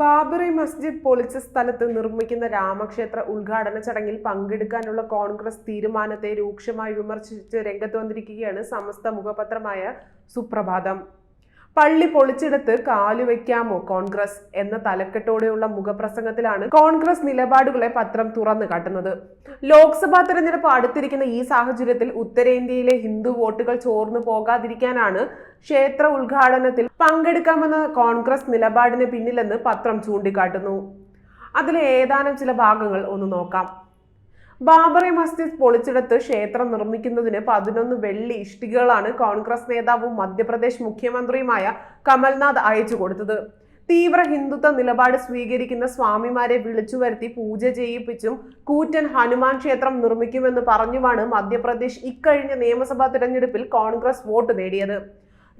ബാബറി മസ്ജിദ് പൊളിച്ച സ്ഥലത്ത് നിർമ്മിക്കുന്ന രാമക്ഷേത്ര ഉദ്ഘാടന ചടങ്ങിൽ പങ്കെടുക്കാനുള്ള കോൺഗ്രസ് തീരുമാനത്തെ രൂക്ഷമായി വിമർശിച്ച് രംഗത്ത് വന്നിരിക്കുകയാണ് സമസ്ത മുഖപത്രമായ സുപ്രഭാതം. പള്ളി പൊളിച്ചെടുത്ത് കാലു കാലുവെക്കാമോ കോൺഗ്രസ് എന്ന തലക്കെട്ടോടെയുള്ള മുഖപ്രസംഗത്തിലാണ് കോൺഗ്രസ് നിലപാടുകളെ പത്രം തുറന്നു കാട്ടുന്നത്. ലോക്സഭാ തെരഞ്ഞെടുപ്പ് അടുത്തിരിക്കുന്ന ഈ സാഹചര്യത്തിൽ ഉത്തരേന്ത്യയിലെ ഹിന്ദു വോട്ടുകൾ ചോർന്നു പോകാതിരിക്കാനാണ് ക്ഷേത്ര ഉദ്ഘാടനത്തിൽ പങ്കെടുക്കാമെന്ന കോൺഗ്രസ് നിലപാടിന് പിന്നിലെന്ന് പത്രം ചൂണ്ടിക്കാട്ടുന്നു. അതിലെ ഏതാനും ചില ഭാഗങ്ങൾ ഒന്ന് നോക്കാം. ബാബറി മസ്ജിദ് പൊളിച്ചെടുത്ത് ക്ഷേത്രം നിർമ്മിക്കുന്നതിന് പതിനൊന്ന് വെള്ളി ഇഷ്ടികകളാണ് കോൺഗ്രസ് നേതാവും മധ്യപ്രദേശ് മുഖ്യമന്ത്രിയുമായ കമൽനാഥ് അയച്ചു കൊടുത്തത്. തീവ്ര ഹിന്ദുത്വ നിലപാട് സ്വീകരിക്കുന്ന സ്വാമിമാരെ വിളിച്ചു വരുത്തി പൂജ ചെയ്യിപ്പിച്ചും കൂറ്റൻ ഹനുമാൻ ക്ഷേത്രം നിർമ്മിക്കുമെന്ന് പറഞ്ഞുമാണ് മധ്യപ്രദേശ് ഇക്കഴിഞ്ഞ നിയമസഭാ തിരഞ്ഞെടുപ്പിൽ കോൺഗ്രസ് വോട്ട് നേടിയത്.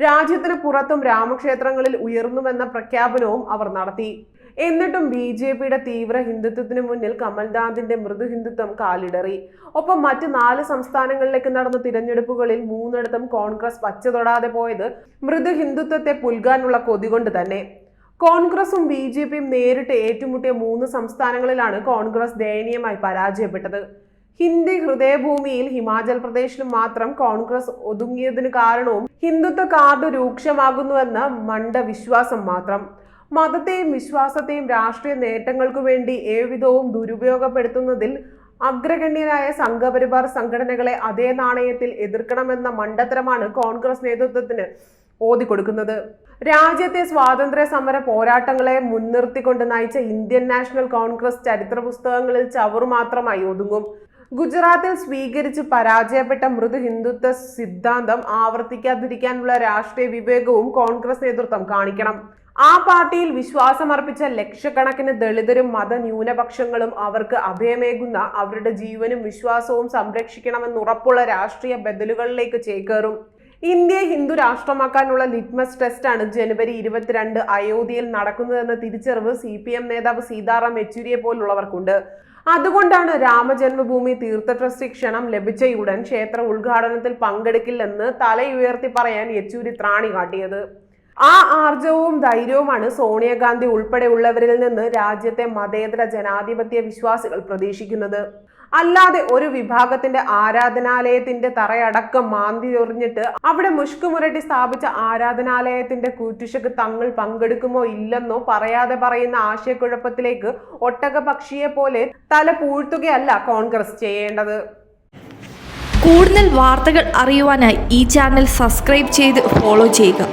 രാജ്യത്തിന് പുറത്തും രാമക്ഷേത്രങ്ങളിൽ ഉയർന്നുവെന്ന പ്രഖ്യാപനവും അവർ നടത്തി. എന്നിട്ടും ബി ജെ പിയുടെ തീവ്ര ഹിന്ദുത്വത്തിന് മുന്നിൽ കമൽനാഥിന്റെ മൃദു ഹിന്ദുത്വം കാലിടറി. ഒപ്പം മറ്റ് നാല് സംസ്ഥാനങ്ങളിലേക്ക് നടന്ന തിരഞ്ഞെടുപ്പുകളിൽ മൂന്നിടത്തും കോൺഗ്രസ് പച്ച തൊടാതെ പോയത് മൃദു ഹിന്ദുത്വത്തെ പുൽകാനുള്ള കൊതി കൊണ്ട് തന്നെ. കോൺഗ്രസും ബി ജെ പിയും നേരിട്ട് ഏറ്റുമുട്ടിയ മൂന്ന് സംസ്ഥാനങ്ങളിലാണ് കോൺഗ്രസ് ദയനീയമായി പരാജയപ്പെട്ടത്. ഹിന്ദി ഹൃദയഭൂമിയിൽ ഹിമാചൽ പ്രദേശിലും മാത്രം കോൺഗ്രസ് ഒതുങ്ങിയതിന് കാരണവും ഹിന്ദുത്വ കാർഡ് രൂക്ഷമാകുന്നുവെന്ന മണ്ട വിശ്വാസം മാത്രം. മതത്തെയും വിശ്വാസത്തെയും രാഷ്ട്രീയ നേട്ടങ്ങൾക്കു വേണ്ടി ഏവിധവും ദുരുപയോഗപ്പെടുത്തുന്നതിൽ അഗ്രഗണ്യരായ സംഘപരിവാർ സംഘടനകളെ അതേ നാണയത്തിൽ എതിർക്കണമെന്ന മണ്ടത്തരമാണ് കോൺഗ്രസ് നേതൃത്വത്തിന് ഓതിക്കൊടുക്കുന്നത്. രാജ്യത്തെ സ്വാതന്ത്ര്യ സമര പോരാട്ടങ്ങളെ മുൻനിർത്തിക്കൊണ്ട് നയിച്ച ഇന്ത്യൻ നാഷണൽ കോൺഗ്രസ് ചരിത്ര പുസ്തകങ്ങളിൽ ചവറു മാത്രമായി ഒതുങ്ങും. ഗുജറാത്തിൽ സ്വീകരിച്ച് പരാജയപ്പെട്ട മൃദു ഹിന്ദുത്വ സിദ്ധാന്തം ആവർത്തിക്കാതിരിക്കാനുള്ള രാഷ്ട്രീയ വിവേകവും കോൺഗ്രസ് നേതൃത്വം കാണിക്കണം. ആ പാർട്ടിയിൽ വിശ്വാസമർപ്പിച്ച ലക്ഷക്കണക്കിന് ദളിതരും മത ന്യൂനപക്ഷങ്ങളും അവർക്ക് അഭയമേകുന്ന അവരുടെ ജീവനും വിശ്വാസവും സംരക്ഷിക്കണമെന്ന് ഉറപ്പുള്ള രാഷ്ട്രീയ ബദലുകളിലേക്ക് ചേക്കേറും. ഇന്ത്യയെ ഹിന്ദു രാഷ്ട്രമാക്കാനുള്ള ലിറ്റ്മസ് ടെസ്റ്റാണ് ജനുവരി ഇരുപത്തിരണ്ട് അയോധ്യയിൽ നടക്കുന്നതെന്ന തിരിച്ചറിവ് സി പി എം നേതാവ് സീതാറാം യെച്ചൂരിയെ പോലുള്ളവർക്കുണ്ട്. അതുകൊണ്ടാണ് രാമജന്മഭൂമി തീർത്ഥ ട്രസ്റ്റ് ക്ഷണം ലഭിച്ചയുടൻ ക്ഷേത്ര ഉദ്ഘാടനത്തിൽ പങ്കെടുക്കില്ലെന്ന് തലയുയർത്തി പറയാൻ യെച്ചൂരി ത്രാണി കാട്ടിയത്. ആ ആർജവും ധൈര്യവുമാണ് സോണിയാഗാന്ധി ഉൾപ്പെടെയുള്ളവരിൽ നിന്ന് രാജ്യത്തെ മതേതര ജനാധിപത്യ വിശ്വാസികൾ പ്രതീക്ഷിക്കുന്നത്. അല്ലാതെ ഒരു വിഭാഗത്തിന്റെ ആരാധനാലയത്തിന്റെ തറയടക്കം മാന്തി എറിഞ്ഞിട്ട് അവിടെ മുഷ്കുമുരട്ടി സ്ഥാപിച്ച ആരാധനാലയത്തിന്റെ കൂറ്റുശക്ക് തങ്ങൾ പങ്കെടുക്കുമോ ഇല്ലെന്നോ പറയാതെ പറയുന്ന ആശയക്കുഴപ്പത്തിലേക്ക് ഒട്ടകപക്ഷിയെ പോലെ തല പൂഴ്ത്തുകയല്ല കോൺഗ്രസ് ചെയ്യേണ്ടത്. കൂടുതൽ വാർത്തകൾ അറിയുവാനായി ഈ ചാനൽ സബ്സ്ക്രൈബ് ചെയ്ത് ഫോളോ ചെയ്യുക.